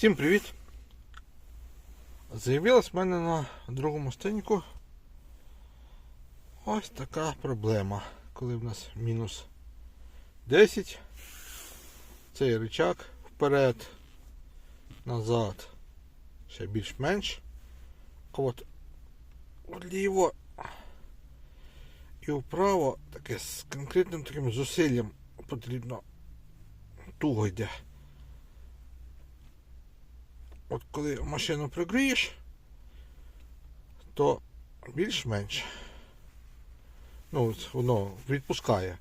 Всім привіт! З'явилась в мене на другому стеньку ось така проблема. Коли в нас мінус 10, цей рычаг вперед, назад, ще більш-менш. А от вліво і вправо таке з конкретним таким зусиллям потрібно туго йде. От коли машину пригрієш, то більш-менш ну, воно відпускає.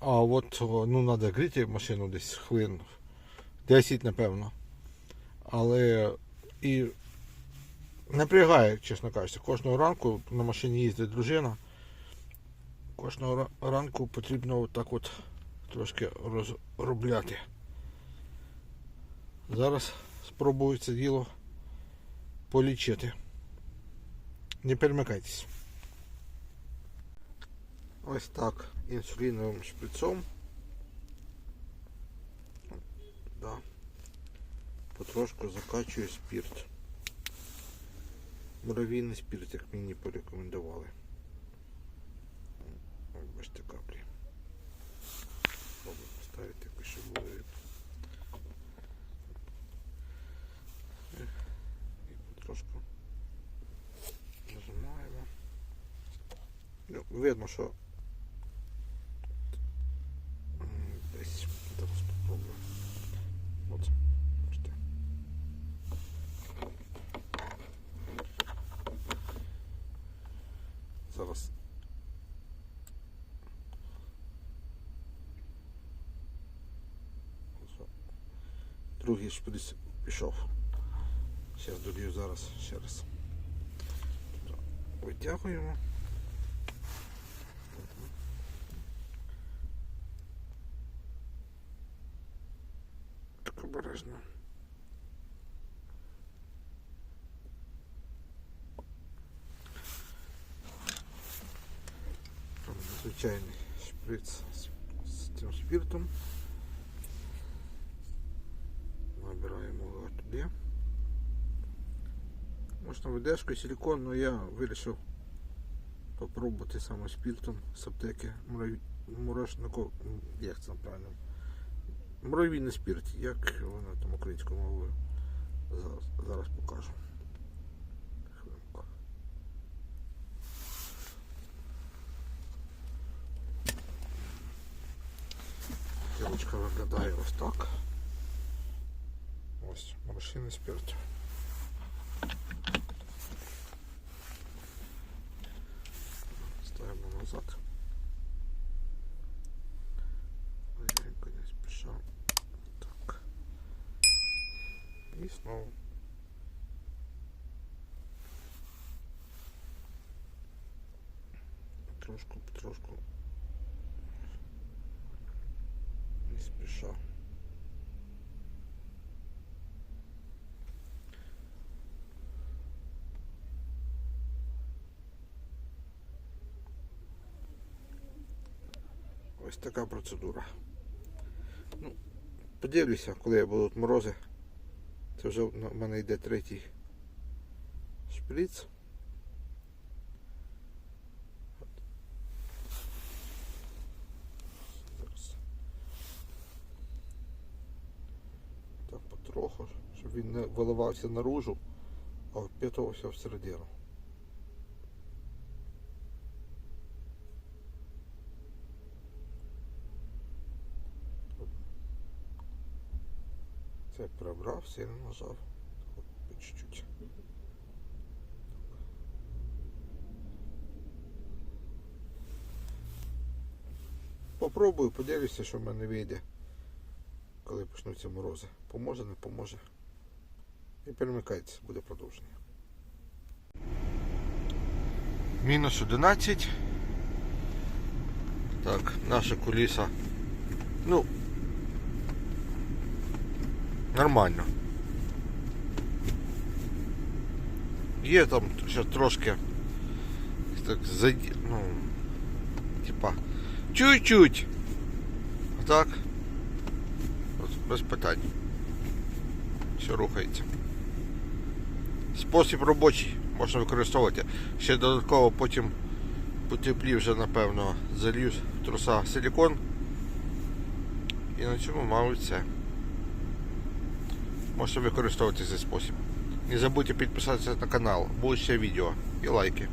А от ну, треба гріти машину десь хвилин 10, напевно. Але і напрягає, чесно кажучи, кожного ранку на машині їздить дружина. Кожного ранку потрібно отак от трошки розробляти. Зараз спробую це діло полічити. Не перемикайтесь. Ось так інсуліновим шприцом. Да. Потрошку закачую спирт. Муравійний спирт, як мені порекомендували. Бачите каплі. Пробуємо поставити, якось щоб було видно. І трошку нажимаємо. Ну, видно, що десь зараз спробую. От. Зараз. Другий шприц пішов. Зараз долью зараз ще раз. Витягуємо. Так обережно. Там звичайний шприц з, з цим спиртом. Набираємо його туди. Можна видешкою силикон, але я вирішив попробувати саме спиртом з аптеки мурашнику, як це правильно? Муравійний спирт, як воно там українською мовою. Зараз, зараз покажу. Хвилинку. Тілочка виглядає ось так. Ось морщинний спирт. І знову. Потрошку, потрошку. Не спеша. Ось така процедура. Ну, подивлюся, коли будуть морози. Це вже в мене йде третій шприц. Так потроху, щоб він не виливався наружу, а впитувався всередину. Це пробрав, сильно нажав. По чуть-чуть. Попробую, подивлюся, що в мене вийде, коли почнуться морози. Поможе, не поможе. І перемикайтеся, буде продовження. Мінус 11. Так, наша куліса. Ну, Нормально. Є там ще трошки так заді... ну, типа чуть-чуть. Так. От, без питань. Все рухається. Спосіб робочий, можна використовувати. Ще додатково потім потеплі вже, напевно, залью труса силікон. І на цьому, мабуть, все. Можете використовувати цей спосіб. Не забудьте підписатися на канал, будуть ще відео і лайки.